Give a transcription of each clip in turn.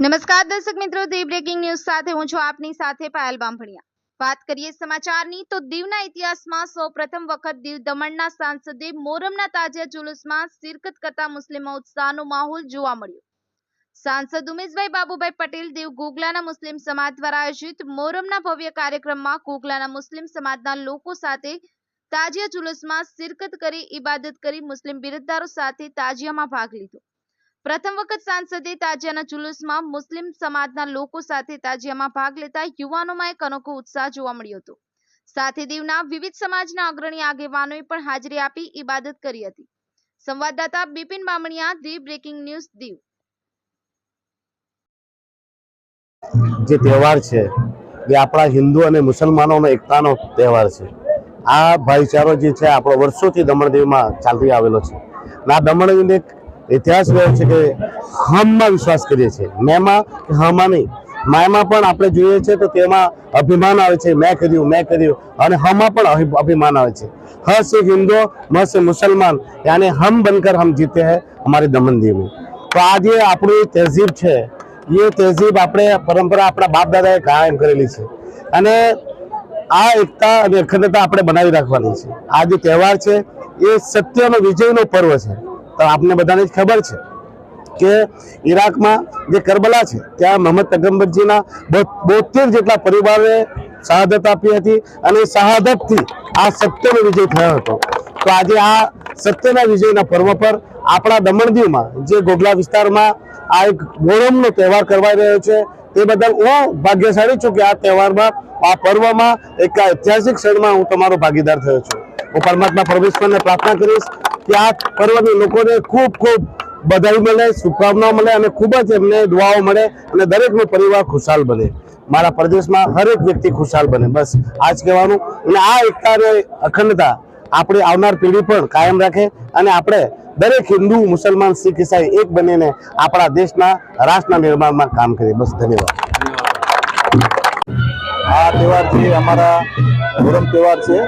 નમસ્કાર દર્શક મિત્રો, ધી બ્રેકિંગ ન્યૂઝ સાથે હું છું આપની સાથે પાયલ બામભણિયા. વાત કરીએ સમાચારની, તો દીવના ઇતિહાસમાં સૌ પ્રથમ વખત દીવ દમણના સાંસદે મોરમના તાજા જુલુસમાં શિરકત કરતા મુસ્લિમો ઉત્સાહનો માહોલ જોવા મળ્યો. સાંસદ ઉમેશભાઈ બાબુભાઈ પટેલ દેવ ગોગલાના મુસ્લિમ સમાજ દ્વારા આયોજિત મોરમના ભવ્ય કાર્યક્રમમાં ગોગલાના મુસ્લિમ સમાજના લોકો સાથે તાજિયા જુલુસમાં શિરકત કરી ઇબાદત કરી મુસ્લિમ બિરદદારો સાથે તાજિયામાં ભાગ લીધો. પ્રથમ વખત સાંસદે તાજિયાના જુલુસમાં મુસ્લિમ સમાજના લોકો સાથે તાજિયામાં ભાગ લેતા યુવાનોમાં એક અનોખો ઉત્સાહ જોવા મળ્યો હતો. સાથે દીવના વિવિધ સમાજના અગ્રણી આગેવાનોએ પણ હાજરી આપી ઇબાદત કરી હતી. સંવાદદાતા Bipin Bamaniya, the breaking news, Diu. જે તહેવાર છે, એ આપણા હિન્દુ અને મુસલમાનોનો એકતાનો તહેવાર છે. આ ભાઈચારો જે છે, આપણો વર્ષોથી દમણદેવમાં ચાલતી આવેલો છે. આ દમણ એક ઇતિહાસ રહ્યો છે કે હમમાં વિશ્વાસ કરીએ છીએ. મેમાં કે હમાં નહીં. માયમાં પણ આપણે જોઈએ છે તો તેમાં અભિમાન આવે છે. મેં કર્યું મેં કર્યું. અને હમાં પણ અભિમાન આવે છે. હ સે હિન્દુ મ સે મુસલમાન, યાને હમ બનકર હમ જીતે હૈ હમારે દમન મેં તો આજે આપણી તહેઝીબ છે, એ તહેઝીબ આપણે, પરંપરા આપણા બાપ દાદાએ કાયમ કરેલી છે. અને આ એકતા અને અખંડતા આપણે બનાવી રાખવાની છે. આ જે તહેવાર છે, એ સત્યનો વિજયનો પર્વ છે. તો આપને બધાને જ ખબર છે કે ઈરાકમાં જે કરબલા છે, ત્યાં મોહમ્મદ પૈગંબરજીના બો- બોતેર જેટલા પરિવારે શહાદત આપી હતી અને શહાદતથી આ સત્યનો વિજય થયો હતો. તો આજે આ સત્યના વિજયના પર્વ પર આપણા દમણદીવમાં જે ગોગલા વિસ્તારમાં આ એક મોહરમનો તહેવાર કરવાઈ રહ્યો છે, તે બદલ હું ભાગ્યશાળી છું કે આ તહેવારમાં, આ પર્વમાં એક ઐતિહાસિક ક્ષણમાં હું તમારો ભાગીદાર થયો છું. હું પરમાત્મા પરમેશ્વરને પ્રાર્થના કરીશ. આ પર્વની લોકોને ખૂબ ખૂબ બધાઈ મળે, શુભકામનાઓ મળે અને ખૂબ જ એમને દુઆઓ મળે અને દરેકનો પરિવાર ખુશાલ બને. મારા પ્રદેશમાં હરેક વ્યક્તિ ખુશાલ બને. બસ આ જ કહેવાનું. અને આ એકતા અને અખંડતા આપણી આવનાર પેઢી પણ કાયમ રાખે અને આપણે દરેક હિન્દુ, મુસલમાન, શીખ, ઈસાઈ એક બનીને આપણા દેશના રાષ્ટ્રના નિર્માણમાં કામ કરીએ. બસ, ધન્યવાદ. આ તહેવાર છે અમારા મોરમ તહેવાર છે.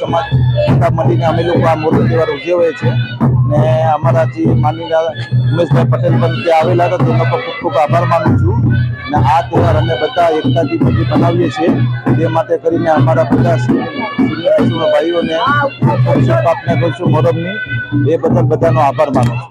સમાજ ભેગા મળીને અમે લોકો આ મોરમ તહેવાર ઉજવીએ છીએ. ને અમારા જે માનનીય ઉમેશભાઈ પટેલ પણ ત્યાં આવેલા હતા, તેમનો પણ ખૂબ ખૂબ આભાર માનું છું. ને આ તહેવાર અમે બધા એકતાથી બધી બનાવીએ છીએ. તે માટે કરીને અમારા બધા ભાઈઓને આપને કહું છું, મોરબની, એ બદલ બધાનો આભાર માનું છું.